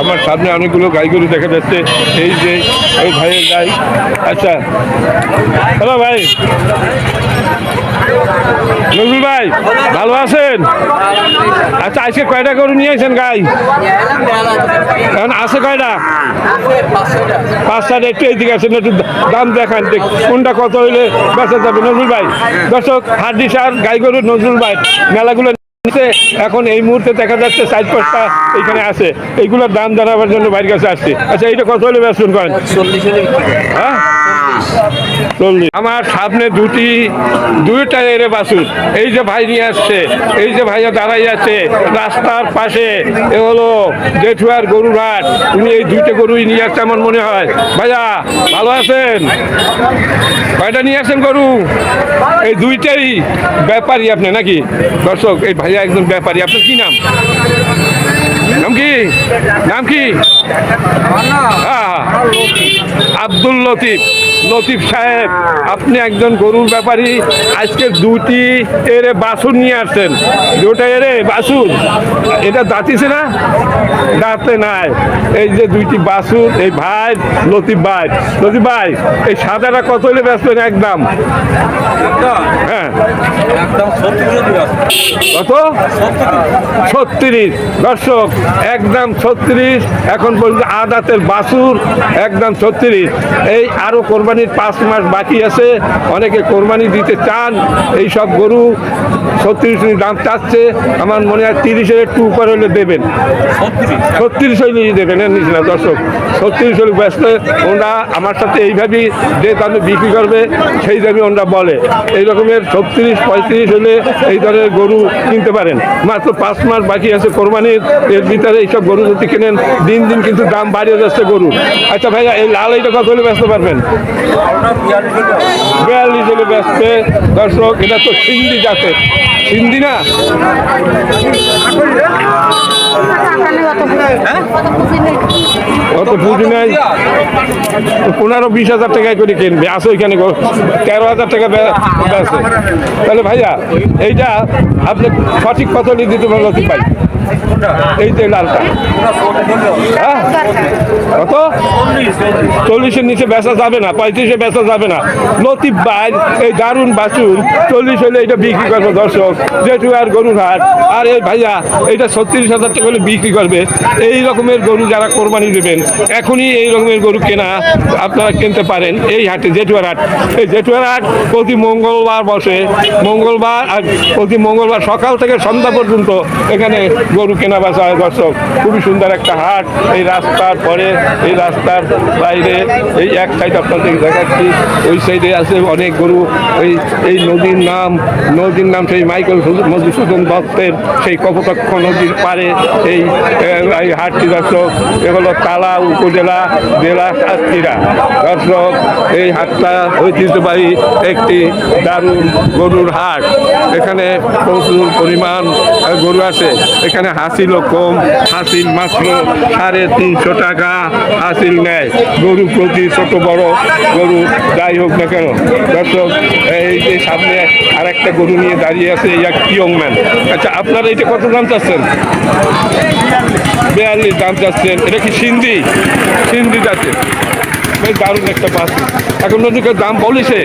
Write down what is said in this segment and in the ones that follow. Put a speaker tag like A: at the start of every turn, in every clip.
A: আমার সামনে অনেকগুলো গাই গরু দেখা যাচ্ছে। এই যে, এই ভাইয়ের গাই। আচ্ছা। হ্যালো ভাই। নজরুল ভাই, ভালো আছেন? আচ্ছা আজকে কয়টা গরু নিয়ে আসেন গাই? এখন আছে কয়টা? পাঁচটা একটু এইদিকে আছেন একটু দাম দেখান, দেখ, কোনটা কত হইলে বেচা যাবে। নজরুল ভাই, দর্শক, হাড্ডি সার গাই গরু নজরুল ভাই, মেলাগুলো এখন এই মুহূর্তে দেখা যাচ্ছে সাইড পাঁচটা এখানে আছে। এইগুলোর দাম জানাবার জন্য বাইরের কাছে আসছে। আচ্ছা এইটা কত হলে বেচুন করেন? হ্যাঁ? আমার সামনে দুটি, দুইটা এরে বাসুর এই যে ভাই নিয়ে আসছে, এই যে ভাইয়া দাঁড়াই আছে, রাস্তার পাশে, এ হলো জেঠুয়ার গরুরহাট উনি এই দুইটা গরুই নিয়ে আসছে আমার মনে হয়। ভাইয়া, ভালো আছেন? কয়টা নিয়ে আসেন গরু? এই দুইটাই ব্যাপারী আপনি নাকি? দর্শক, এই ভাইয়া একজন ব্যাপারী। আপনার কি নাম? নাম কি? নাম কি? হ্যাঁ। আব্দুল লতিফ। লতিফ সাহেব, আপনি একজন গরুর ব্যাপারী, আজকে দুটি এরে বাছুর নিয়ে আসছেন। দুটা এরে বাছুর? এটা দাঁতিছে না? দাঁতে নাই। এই যে দুইটি বাছুর, এই ভাই, লতিফ ভাই। লতিফ ভাই, এই সাদাটা কত হলে ব্যস্ত একদম? হ্যাঁ। কত? ছত্রিশ। দর্শক, একদম ছত্রিশ। এখন পর্যন্ত আদাতের বাসুর একদম ছত্রিশ। এই আরও আরও কোরবানির পাঁচ মাস বাকি আছে, অনেকে কোরবানি দিতে চান এই সব গরু ছত্রিশ দাম চাচ্ছে, আমার মনে হয় তিরিশের একটু উপর হলে দেবেন। ছত্রিশ হলে দেবেন না, দর্শক। ছত্রিশ হলে ব্যস্ত, ওরা আমার সাথে এইভাবেই যে দামে বিক্রি করবে সেই দামে ওরা বলে। এই রকমের ছত্রিশ, পঁয়ত্রিশ হলে এই ধরনের গরু কিনতে পারেন। মাত্র পাঁচ মাস বাকি আছে কোরবানির, এর ভিতরে এইসব গরু যদি কেনেন, দিন দিন কিন্তু দাম বাড়িয়ে যাচ্ছে গরু আচ্ছা ভাইয়া, এই লাল এইটা কত হলে ব্যস্ত পারবেন? বিয়াল্লিশ জনে ব্যস্তে। দর্শক এটা তো সিন্ধি জাতের। সিন্ধি না? অত পুঁজি নাই। পনেরো বিশ হাজার টাকায় করে কিনবে। তেরো হাজার টাকা তাহলে ভাইয়া এইটা আপনি সঠিক দিতে পারল কি এই যে লালটা। হ্যাঁ? কত? চল্লিশের নিচে বেচা যাবে না পঁয়ত্রিশে বেচা যাবে না। লতিফ ভাই এই দারুণ বাছুর চল্লিশ হলে এটা বিক্রি করবে দর্শক। যেটু আর গরুর হাট। আর এই ভাইয়া এটা ছত্রিশ হাজার টাকা হলে বিক্রি করবে। এই রকমের গরু যারা কোরবানি দেবেন, এখনই এই রকমের গরু কেনা আপনারা কিনতে পারেন এই হাটে, জেঠুয়ার হাট। এই জেঠুয়ার হাট প্রতি মঙ্গলবার বসে। মঙ্গলবার আর প্রতি মঙ্গলবার সকাল থেকে সন্ধ্যা পর্যন্ত এখানে গরু কেনা বেচা হয় দর্শক। খুবই সুন্দর একটা হাট। এই রাস্তার পরে, এই রাস্তার বাইরে, এই এক সাইড আপনাদের দেখাচ্ছি, ওই সাইডে আছে অনেক গরু। এই এই নদীর নাম নদীর নাম সেই মাইকেল মধুসূদন দত্তের সেই কপোতাক্ষ নদীর পারে এই এই হাটটি দর্শক এগুলো তালা উপজেলা, জেলা সাতক্ষীরা। দর্শক, এই হাটটা ঐতিহ্যবাহী একটি দারুণ গরুর হাট। এখানে প্রচুর পরিমাণ গরু আছে। এখানে হাসিলও কম, হাসিল মাত্র সাড়ে তিনশো টাকা হাসিল নেয়। গরু প্রতি ছোট বড় গরু, যাই হোক না কেন। দর্শক, এই যে সামনে আর একটা গরু নিয়ে দাঁড়িয়ে আছে এক ইয়ং ম্যান আচ্ছা আপনারা এটা কত দাম চাচ্ছেন? বিয়াল্লিশ দাম চাচ্ছেন। এটা কি সিন্ধি? সিন্ধি যাচ্ছে বেশ দারুণ একটা বাস। এখন নদীকে দাম বলেছে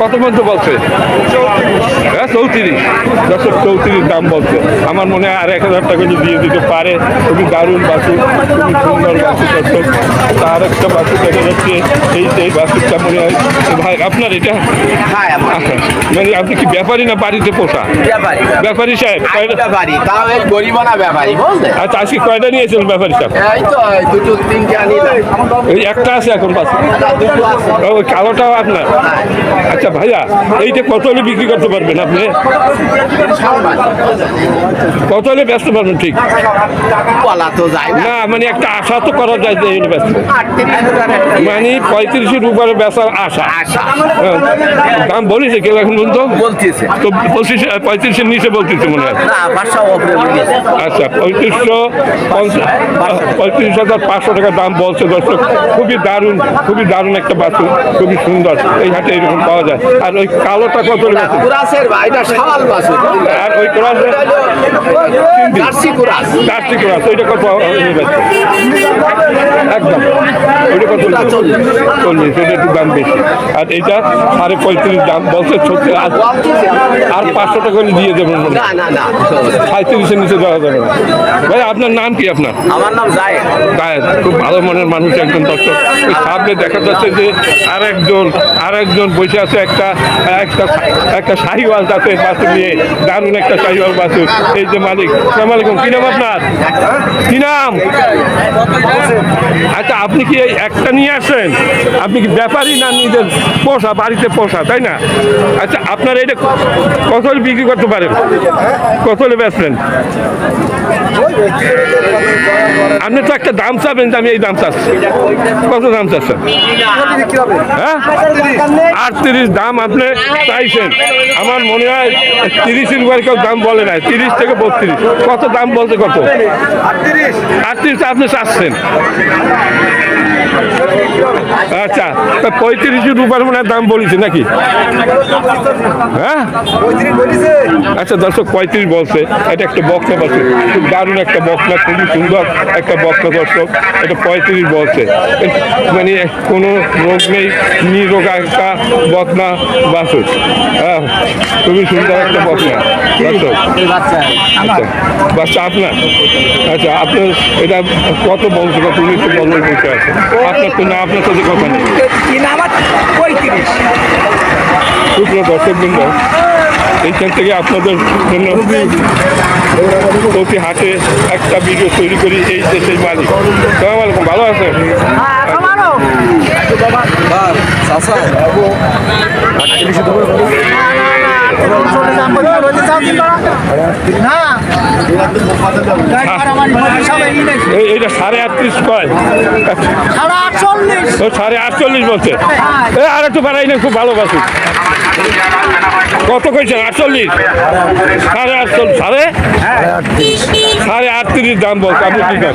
A: কত পর্যন্ত বলছে? হ্যাঁ চৌত্রিশ। দশক চৌত্রিশ দাম বলছে। আমার মনে হয় আর এক হাজার টাকা যদি দিয়ে দিতে পারে খুবই দারুণ বাসু খুবই সুন্দর বাসু দর্শক। তার একটা বাসু দেখা যাচ্ছে এই এই বাসুটা মনে হয় ভাই আপনার এটা?
B: হ্যাঁ
A: মানে আপনি কি ব্যাপারী না বাড়িতে পোষা?
B: ব্যাপারী।
A: সাহেব আচ্ছা আজকে কয়টা নিয়েছেন ব্যাপারী সাহেব?
B: এই
A: একটা আছে এখন বাসু। কালোটাও আপনার। আচ্ছা ভাইয়া এইটা কত হলে বিক্রি করতে পারবেন আপনি? কত হলে ব্যস্ত পারবেন ঠিক?
B: বলা তো যায় না।
A: মানে একটা আশা তো করা যায় যে ব্যস্ত। মানে পঁয়ত্রিশের উপরে বেচার আশা। হ্যাঁ। দাম বলেছে কেউ এখন পর্যন্ত?
B: বলতেছে।
A: তো পঁচিশ পঁয়ত্রিশের নিচে বলতেছে মনে হয়। আচ্ছা পঁয়ত্রিশশো পঁয়ত্রিশ হাজার পাঁচশো টাকা দাম বলছে দর্শক। খুবই দারুণ খুবই দারুণ একটা বাছুর। খুবই সুন্দর। এই হাটে এরকম পাওয়া যায়। আর ওই কালোটা কত আর ওই ক্রসে?
B: জার্সি কুরাস।
A: ক্রস ওইটা কত একদম। ওইটা কত চল্লিশ। এটা একটু দাম বেশি। আর এইটা সাড়ে পঁয়ত্রিশ দাম বলছে সত্যি আর পাঁচশো টাকা করে দিয়ে দেবেন সাঁত্রিশের নিচে দেওয়া যাবে না। ভাই আপনার নাম কি আপনার?
B: আমার নাম জায়েদ।
A: গায়ের খুব ভালো মনের মানুষ একজন দর্শক। সামনে দেখা যাচ্ছে যে আর একজন আরেকজন বসে আছে, একটা একটা একটা শাহিওয়াল তাতে বাসু নিয়ে, দারুণ একটা শাহিওয়াল বাসু এই যে মালিক সালাম আলাইকুম, কি নাম আপনার? কি নাম? আচ্ছা আপনি কি এই একটা নিয়ে আসেন? আপনি কি ব্যাপারই না নিজের পোষা, বাড়িতে পোষা, তাই না? আচ্ছা আপনার এটা কত বিক্রি করতে পারেন? কত হলে বেচবেন? আপনি তো একটা দাম চাবেন আমি এই দাম চাচ্ছি। কত দাম চাচ্ছেন? হ্যাঁ? আটত্রিশ দাম আপনি চাইছেন। আমার মনে হয় তিরিশের উপরে কেউ দাম বলে নাই। তিরিশ থেকে বত্রিশ। কত দাম বলতে কত? আটত্রিশ আপনি চাচ্ছেন। আচ্ছা তা পঁয়ত্রিশের উপরে মনে দাম বলেছে নাকি? হ্যাঁ? আচ্ছা দর্শক, পঁয়ত্রিশ বলছে। এটা একটা বক্তা বলছে খুব দারুণ একটা বক্তা খুবই সুন্দর একটা বক্তা দর্শক এটা পঁয়ত্রিশ বলছে। মানে কোনো রোগ নেই, নিরোগ একটা বকনা বাসুর হ্যাঁ খুবই সুন্দর একটা বকনা দর্শক আচ্ছা বাচ্চা আপনার? আচ্ছা আপনার এটা কত বলছে কত উনিশ বলার বিষয় আছে আপনার তো না, আপনার সাথে কথা নেই? সুপ্রিয় দর্শকবৃন্দ এইখান থেকে আপনাদের জন্য প্রতি হাটে একটা ভিডিও তৈরি করি এই দেশের মালিক। সালাম আলাইকুম ভালো আছেন? এই এইটা সাড়ে আটত্রিশ কয়? ও সাড়ে আটচল্লিশ বলছে। এ আর একটু বাড়াই না খুব ভালোবাসি। কত কইছেন? আটচল্লিশ? সাড়ে আটচল্লিশ। সাড়ে? সাড়ে আটত্রিশ দাম বলছে আপনি কি দেন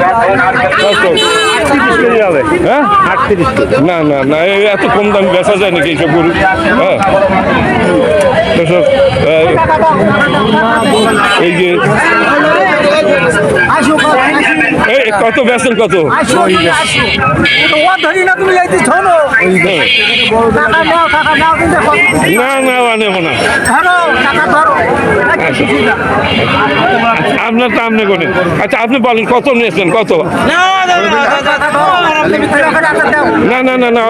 A: হ্যাঁ? না না না এই এত কম দাম বেচা যায় নাকি এইসব গরু? হ্যাঁ। এই কত বেচেন কত। না না নেব না। আপনার তো আপনি করেন। আচ্ছা আপনি বলেন, কত নিয়েছেন, কত? না না না না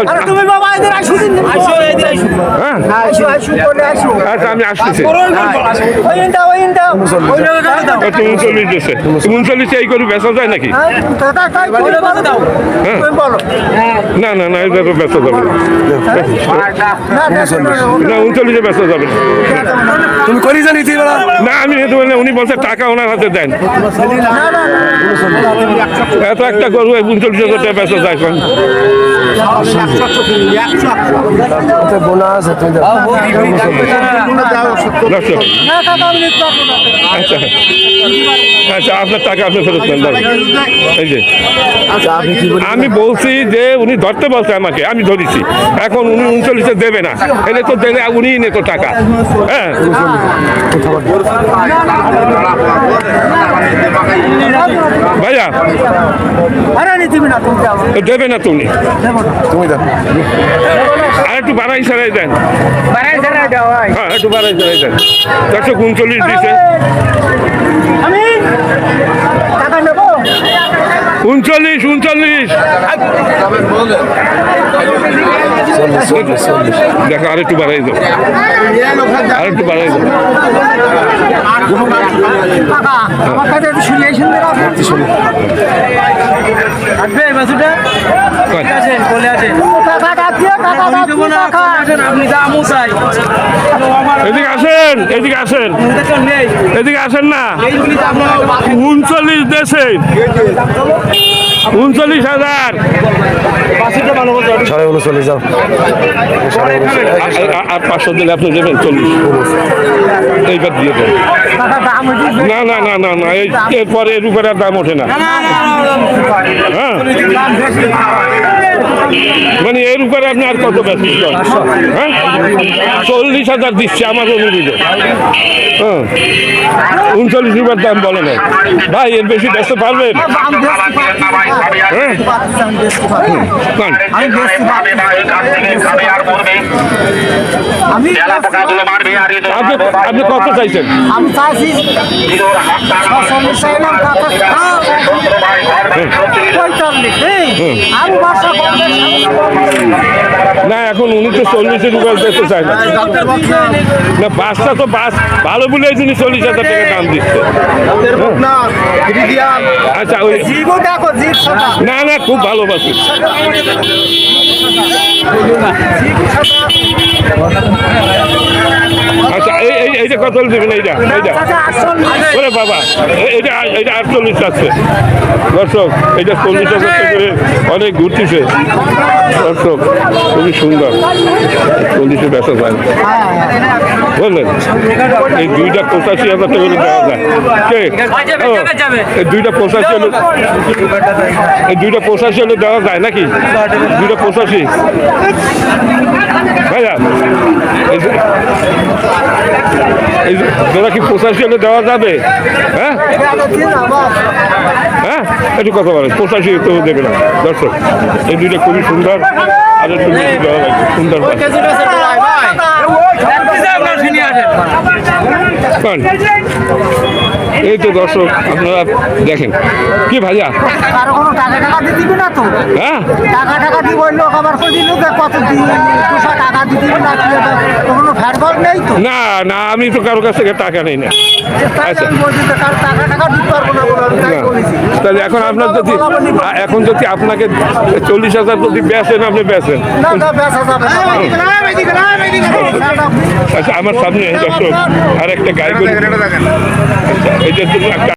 A: আচ্ছা আমি আসতেছি। উনচল্লিশ উনচল্লিশে এই করে বেচা যায় নাকি?
C: হ্যাঁ
A: হ্যাঁ।
C: তুমি বলো।
A: না না না এটা তো বেচা যাবে না। উনচল্লিশে বেচা যাবে
D: তুমি করি জানি
A: না আমি নিতে উনি বলছে টাকা ওনার হাতে দেন।
C: না না
A: এত একটা গরু উনচল্লিশ হাজার টাকা বেচা যায় এখন আচ্ছা আচ্ছা আপনার টাকা আপনি দেন আমি বলছি যে উনি ধরতে বলছে আমাকে, আমি ধরেছি। এখন উনি উনচল্লিশে দেবে না। এলে তো দেবে উনিই নেতো টাকা। হ্যাঁ। ভাইয়া দেবে না তুমি আর একটু বাড়াই সারাই দেন। হ্যাঁ। একটু বাড়াই সারাই দেন চারশো উনচল্লিশ দিছে
C: আমি টাকা নেব?
A: উনচল্লিশ উনচল্লিশ। দেখো আর একটু বাড়াই দাও। আর একটু বাড়াই দাও।
C: চাই
A: এদিকে আসেন এদিকে আসেন।
C: নেই
A: এদিকে আসেন না। উনচল্লিশ দেশে। উনচল্লিশ হাজার।
D: সাড়ে উনচল্লিশ উনচল্লিশ
A: আর- পাঁচশো দিলে আপনি দেবেন চল্লিশ। এইবার দিয়ে দেন
C: টাকা দাম দিবে
A: না না না না না এই এরপরে এর উপরে আর দাম ওঠে না। হ্যাঁ। মানে এর উপরে আপনি আর কত ব্যস্ত হ্যাঁ? চল্লিশ হাজার দিচ্ছে আমার অনুরোধে। হ্যাঁ। উনচল্লিশ রুপার দাম বলে না ভাই এর বেশি ব্যস্ত পারবেন? হ্যাঁ?
C: আমি
A: আপনি আপনি কত চাইছেন?
C: আমি চাইছি চাইলাম
A: না এখন উনি তো বেচতে চায় না। না বাসটা তো বাস ভালো বলে জন্য চল্লিশ হাজার টাকা দাম দিচ্ছে। আচ্ছা ওই না না খুব ভালো বাসি আচ্ছা এই এইটা কত দেবেন এইটা এইটা ওরে বাবা এইটা এইটা আটচল্লিশ আছে দর্শক এইটা চল্লিশ টাকা করে অনেক ঘুরতেছে। দর্শক খুবই সুন্দর। চল্লিশে বেচা যায়। বুঝলেন এই দুইটা পঁচাশি হাজার টাকা করে দেওয়া যায়। এই দুইটা পঁচাশি হলে এই দুইটা পঁচাশি হলে দেওয়া যায় নাকি? দুইটা পঁচাশি। ভাইয়া এই তোরা কি পঁচাশি হলে দেওয়া যাবে? হ্যাঁ? হ্যাঁ? একটু কথা বলেন পঁচাশি তো দেবে না। দর্শক এই দুইটা খুবই সুন্দর আর একটু দেওয়া লাগবে সুন্দর। এই তো দর্শক আপনারা দেখেন। কি ভাইয়া?
C: কোনো টাকা টাকা দিবি না তো?
A: হ্যাঁ?
C: টাকা টাকা দিব লোক আবার কই দিল যে কত দিন না কি এটা? তো কোনো ফ্যাটবল নেই তো?
A: না না আমি তো কারও কাছ থেকে টাকা নেই না। আচ্ছা।
C: টাকা টাকা দিতে পারব না
A: তাহলে এখন আপনার যদি এখন যদি আপনাকে চল্লিশ হাজার যদি বেচেন আপনি বেচেন।
C: না না বেচা যাবে না।
A: আচ্ছা আমার সামনে দর্শক আর একটা একটা